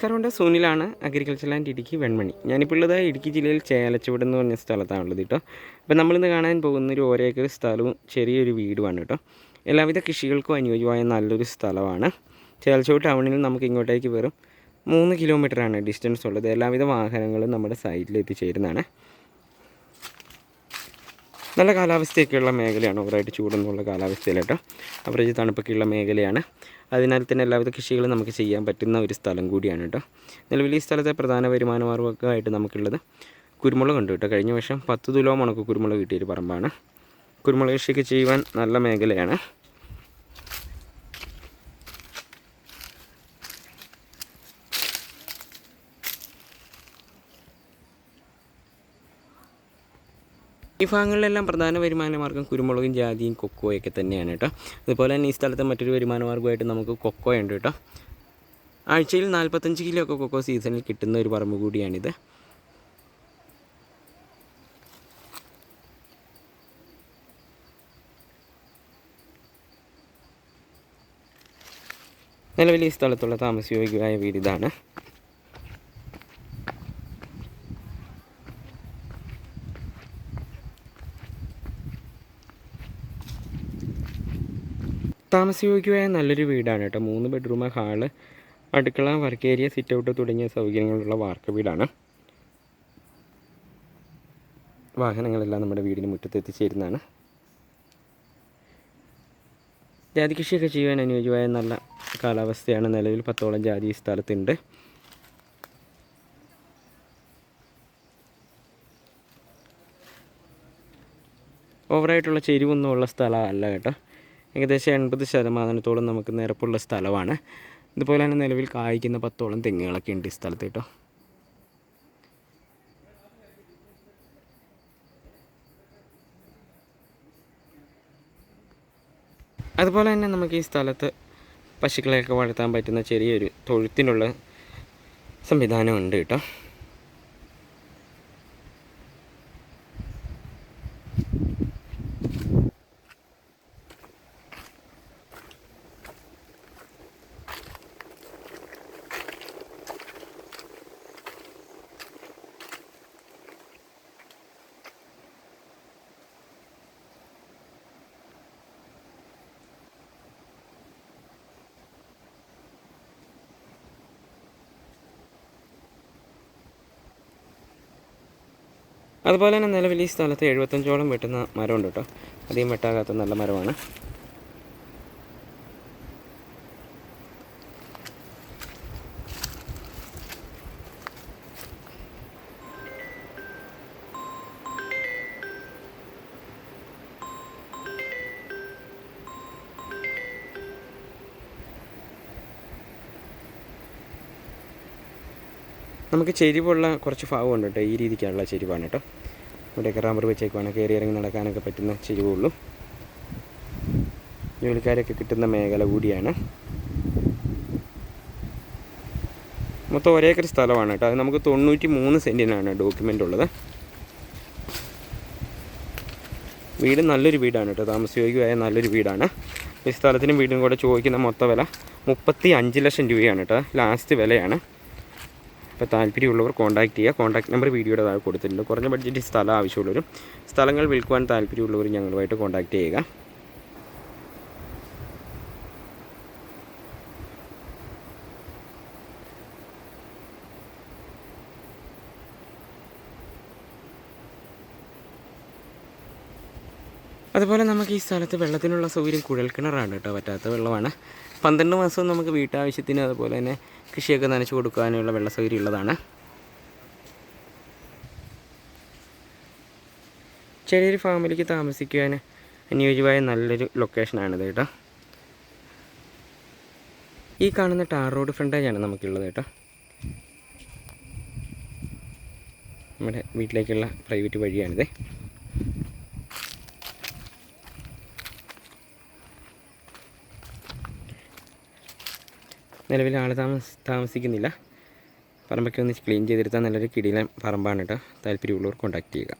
നമസ്കാരമുണ്ട് സുനിലാണ് agriculture land Idukki Venmani. ഞാനിപ്പോൾ ഉള്ളത് ഇടുക്കി ജില്ലയിൽ ചേലച്ചുവട് എന്ന് പറഞ്ഞ സ്ഥലത്താണുള്ളത് കേട്ടോ. അപ്പോൾ നമ്മളിന്ന് കാണാൻ പോകുന്ന ഒരു ഒരേക്കർ സ്ഥലവും ചെറിയൊരു വീടുമാണ് കേട്ടോ. എല്ലാവിധ കൃഷികൾക്കും അനുയോജ്യമായ നല്ലൊരു സ്ഥലമാണ്. ചേലച്ചുവട് ടൗണിൽ നമുക്ക് ഇങ്ങോട്ടേക്ക് വെറും മൂന്ന് കിലോമീറ്ററാണ് ഡിസ്റ്റൻസ് ഉള്ളത്. എല്ലാവിധ വാഹനങ്ങളും നമ്മുടെ സൈറ്റിൽ എത്തിച്ചേരുന്നതാണ്. നല്ല കാലാവസ്ഥയൊക്കെയുള്ള മേഖലയാണ് ഓവറായിട്ട് ചൂടൊന്നുള്ള കാലാവസ്ഥയില്ല കേട്ടോ അവറേജ് തണുപ്പൊക്കെയുള്ള മേഖലയാണ്. അതിനാൽ തന്നെ എല്ലാവിധ കൃഷികളും നമുക്ക് ചെയ്യാൻ പറ്റുന്ന ഒരു സ്ഥലം കൂടിയാണ് കേട്ടോ നിലവിൽ ഈ സ്ഥലത്തെ പ്രധാന വരുമാന മാർഗമായിട്ട് നമുക്കുള്ളത് കുരുമുളക് ഉണ്ട് കേട്ടോ കഴിഞ്ഞ വർഷം പത്ത് തുലോ മുണക്ക് കുരുമുളക് കിട്ടിയൊരു പറമ്പാണ്. കുരുമുളക് കൃഷിയൊക്കെ ചെയ്യുവാൻ നല്ല മേഖലയാണ്. ഈ ഭാഗങ്ങളിലെല്ലാം പ്രധാന വരുമാന മാർഗം കുരുമുളകും ജാതിയും കൊക്കോയൊക്കെ തന്നെയാണ് കേട്ടോ. അതുപോലെ തന്നെ ഈ സ്ഥലത്തെ മറ്റൊരു വരുമാന മാർഗമായിട്ട് നമുക്ക് കൊക്കോ ഉണ്ട് കേട്ടോ. ആഴ്ചയിൽ നാൽപ്പത്തഞ്ച് കിലോ ഒക്കെ കൊക്കോ സീസണിൽ കിട്ടുന്ന ഒരു പറമ്പ് കൂടിയാണിത്. നിലവിൽ ഈ സ്ഥലത്തുള്ള താമസയോഗ്യമായ വീട് ഇതാണ്. താമസയോഗ്യമായ നല്ലൊരു വീടാണ് കേട്ടോ. മൂന്ന് ബെഡ്റൂം ഹാൾ അടുക്കള വർക്ക് ഏരിയ സിറ്റ് ഔട്ട് തുടങ്ങിയ സൗകര്യങ്ങളുള്ള വാർക്ക വീടാണ്. വാഹനങ്ങളെല്ലാം നമ്മുടെ വീടിന് മുറ്റത്ത് എത്തിച്ചേരുന്നതാണ്. ജാതി കൃഷിയൊക്കെ ചെയ്യാൻ അനുയോജ്യമായ നല്ല കാലാവസ്ഥയാണ്. നിലവിൽ പത്തോളം ജാതി ഈ സ്ഥലത്തുണ്ട്. ഓവറായിട്ടുള്ള ചെരുവൊന്നും ഉള്ള സ്ഥലമല്ല കേട്ടോ. ഏകദേശം എൺപത് ശതമാനത്തോളം നമുക്ക് നിരപ്പുള്ള സ്ഥലമാണ്. ഇതുപോലെ തന്നെ നിലവിൽ കായ്ക്കുന്ന പത്തോളം തെങ്ങുകളൊക്കെ ഉണ്ട് ഈ സ്ഥലത്ത് കേട്ടോ. അതുപോലെ തന്നെ നമുക്ക് ഈ സ്ഥലത്ത് പശുക്കളെയൊക്കെ വളർത്താൻ പറ്റുന്ന ചെറിയൊരു തൊഴുത്തിനുള്ള സംവിധാനമുണ്ട് കേട്ടോ. അതുപോലെ തന്നെ നിലവിൽ ഈ സ്ഥലത്ത് എഴുപത്തഞ്ചോളം വെട്ടുന്ന മരമുണ്ട് കേട്ടോ. അധികം വെട്ടാകാത്ത നല്ല മരമാണ്. നമുക്ക് ചെരിവുള്ള കുറച്ച് ഭാഗമുണ്ട് കേട്ടോ. ഈ രീതിക്കാണുള്ള ചെരിവാണ് കേട്ടോ. ഇവിടെയൊക്കെ റബ്ബർ വെച്ചേക്കുവാണ്. കയറി ഇറങ്ങി നടക്കാനൊക്കെ പറ്റുന്ന ചെരിവുള്ളൂ. ജോലിക്കാരൊക്കെ കിട്ടുന്ന മേഖല കൂടിയാണ്. മൊത്തം ഒരേക്കർ സ്ഥലമാണ് കേട്ടോ. അത് നമുക്ക് തൊണ്ണൂറ്റി മൂന്ന് സെന്റിനാണ് ഡോക്യുമെന്റ് ഉള്ളത്. വീട് നല്ലൊരു വീടാണ് കേട്ടോ. താമസയോഗ്യമായ നല്ലൊരു വീടാണ്. ഈ സ്ഥലത്തിനും വീടിനും കൂടെ ചോദിക്കുന്ന മൊത്ത വില മുപ്പത്തി അഞ്ച് ലക്ഷം രൂപയാണ് കേട്ടോ. ലാസ്റ്റ് വിലയാണ്. അപ്പോൾ താല്പര്യമുള്ളവർ കോൺടാക്ട് ചെയ്യുക. കോൺടാക്ട് നമ്പർ വീഡിയോയുടെ താഴെ കൊടുത്തിട്ടുണ്ട്. കുറഞ്ഞ ബഡ്ജറ്റ് സ്ഥലം ആവശ്യമുള്ളവരും സ്ഥലങ്ങൾ വിൽക്കുവാൻ താല്പര്യമുള്ളവർ ഞങ്ങളുമായിട്ട് കോൺടാക്ട് ചെയ്യുക. അതുപോലെ നമുക്ക് ഈ സ്ഥലത്ത് വെള്ളത്തിനുള്ള സൗകര്യം കുഴൽക്കിണറാണ് കേട്ടോ പറ്റാത്ത വെള്ളമാണ്. പന്ത്രണ്ട് മാസവും നമുക്ക് വീട്ടാവശ്യത്തിന് അതുപോലെ തന്നെ കൃഷിയൊക്കെ നനച്ചു കൊടുക്കാനുള്ള വെള്ള സൗകര്യം ഉള്ളതാണ്. ചെറിയൊരു ഫാമിലിക്ക് താമസിക്കുവാൻ അനുയോജ്യമായ നല്ലൊരു ലൊക്കേഷനാണിത് കേട്ടോ. ഈ കാണുന്ന ടാർ റോഡ് ഫ്രണ്ടേജാണ് നമുക്കുള്ളത് കേട്ടോ. നമ്മുടെ വീട്ടിലേക്കുള്ള പ്രൈവറ്റ് വഴിയാണിത്. നിലവിൽ ആൾ താമസ താമസിക്കുന്നില്ല. പറമ്പൊക്കെ ഒന്ന് ക്ലീൻ ചെയ്തെടുത്താൽ നല്ലൊരു കിടിലൻ പറമ്പാണ് കേട്ടോ താല്പര്യമുള്ളവർ കോൺടാക്ട് ചെയ്യുക.